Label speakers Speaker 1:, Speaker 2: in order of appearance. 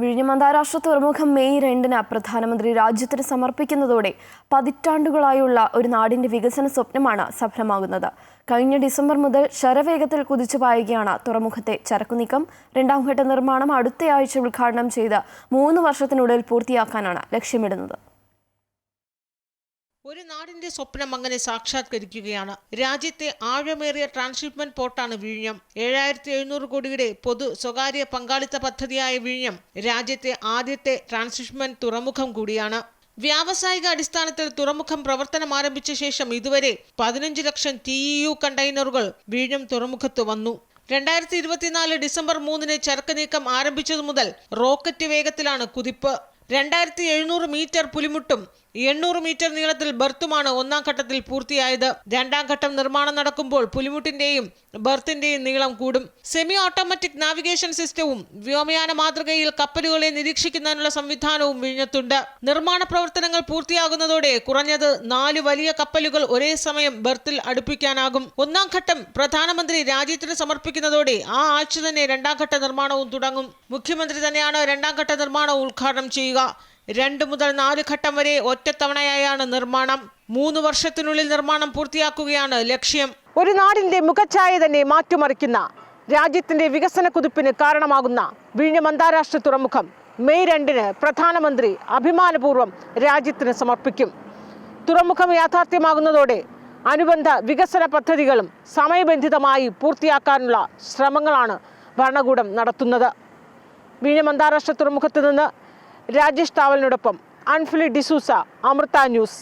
Speaker 1: വിഴിഞ്ഞം അന്താരാഷ്ട്ര തുറമുഖം മെയ് രണ്ടിന് പ്രധാനമന്ത്രി രാജ്യത്തിന് സമർപ്പിക്കുന്നതോടെ പതിറ്റാണ്ടുകളായുള്ള ഒരു നാടിന്റെ വികസന സ്വപ്നമാണ് സഫലമാകുന്നത്. കഴിഞ്ഞ ഡിസംബർ മുതൽ ശരവേഗത്തിൽ കുതിച്ചു പായുകയാണ് തുറമുഖത്തെ ചരക്കുനീക്കം. രണ്ടാംഘട്ട നിർമ്മാണം അടുത്തയാഴ്ച ഉദ്ഘാടനം ചെയ്ത് മൂന്ന് വർഷത്തിനുള്ളിൽ പൂർത്തിയാക്കാനാണ് ലക്ഷ്യമിടുന്നത്.
Speaker 2: ഒരു നാടിന്റെ സ്വപ്നം അങ്ങനെ സാക്ഷാത്കരിക്കുകയാണ്. രാജ്യത്തെ ആഴമേറിയ ട്രാൻസ്ഷിപ്മെന്റ് പോർട്ടാണ് വിഴിഞ്ഞം. ഏഴായിരത്തി എഴുന്നൂറ് കോടിയുടെ പൊതു സ്വകാര്യ പങ്കാളിത്ത പദ്ധതിയായ വിഴിഞ്ഞം രാജ്യത്തെ ആദ്യത്തെ ട്രാൻസ്ഷിപ്മെന്റ് തുറമുഖം കൂടിയാണ്. വ്യാവസായിക അടിസ്ഥാനത്തിൽ തുറമുഖം പ്രവർത്തനം ആരംഭിച്ച ശേഷം ഇതുവരെ പതിനഞ്ച് ലക്ഷം ടി യു കണ്ടെയ്നറുകൾ വിഴിഞ്ഞം തുറമുഖത്ത് വന്നു. രണ്ടായിരത്തി ഇരുപത്തിനാല് ഡിസംബർ മൂന്നിന് ചരക്ക് നീക്കം ആരംഭിച്ചതു മുതൽ റോക്കറ്റ് വേഗത്തിലാണ് കുതിപ്പ്. രണ്ടായിരത്തി എഴുന്നൂറ് മീറ്റർ പുലിമുട്ടും എണ്ണൂറ് മീറ്റർ നീളത്തിൽ ബർത്തുമാണ് ഒന്നാം ഘട്ടത്തിൽ പൂർത്തിയായത്. രണ്ടാം ഘട്ടം നിർമ്മാണം നടക്കുമ്പോൾ പുലിമുട്ടിന്റെയും ബർത്തിന്റെയും നീളം കൂടും. സെമി ഓട്ടോമാറ്റിക് നാവിഗേഷൻ സിസ്റ്റവും വ്യോമയാന മാതൃകയിൽ കപ്പലുകളെ നിരീക്ഷിക്കുന്നതിനുള്ള സംവിധാനവും വിഴിഞ്ഞത്തുണ്ട്. നിർമ്മാണ പ്രവർത്തനങ്ങൾ പൂർത്തിയാകുന്നതോടെ കുറഞ്ഞത് നാല് വലിയ കപ്പലുകൾ ഒരേ സമയം ബർത്തിൽ അടുപ്പിക്കാനാകും. ഒന്നാം ഘട്ടം പ്രധാനമന്ത്രി രാജ്യത്തിന് സമർപ്പിക്കുന്നതോടെ ആ ആഴ്ച തന്നെ രണ്ടാം ഘട്ട നിർമ്മാണവും തുടങ്ങും. മുഖ്യമന്ത്രി തന്നെയാണ് രണ്ടാം ഘട്ട നിർമ്മാണം ഉദ്ഘാടനം ചെയ്യുക. രണ്ട് മുതൽ നാല് ഘട്ടം വരെ ഒറ്റത്തവണയായാണ് നിർമ്മാണം. മൂന്ന് വർഷത്തിനുള്ളിൽ നിർമ്മാണം പൂർത്തിയാക്കുകയാണ് ലക്ഷ്യം. ഒരു നാടിന്റെ മുഖച്ഛായ തന്നെ മാറ്റിമറിക്കുന്ന രാജ്യത്തിന്റെ വികസന കുതിപ്പിന് കാരണമാകുന്ന വിഴിഞ്ഞം അന്താരാഷ്ട്ര തുറമുഖം മെയ് രണ്ടിന് പ്രധാനമന്ത്രി അഭിമാനപൂർവം രാജ്യത്തിന് സമർപ്പിക്കും. തുറമുഖം യാഥാർത്ഥ്യമാകുന്നതോടെ അനുബന്ധ വികസന പദ്ധതികളും സമയബന്ധിതമായി പൂർത്തിയാക്കാനുള്ള ശ്രമങ്ങളാണ് ഭരണകൂടം നടത്തുന്നത്. വിഴിഞ്ഞം അന്താരാഷ്ട്ര തുറമുഖത്ത് നിന്ന് രാജേഷ് താവലിനോടൊപ്പം അൺഫിലി ഡിസൂസ അമൃത ന്യൂസ്.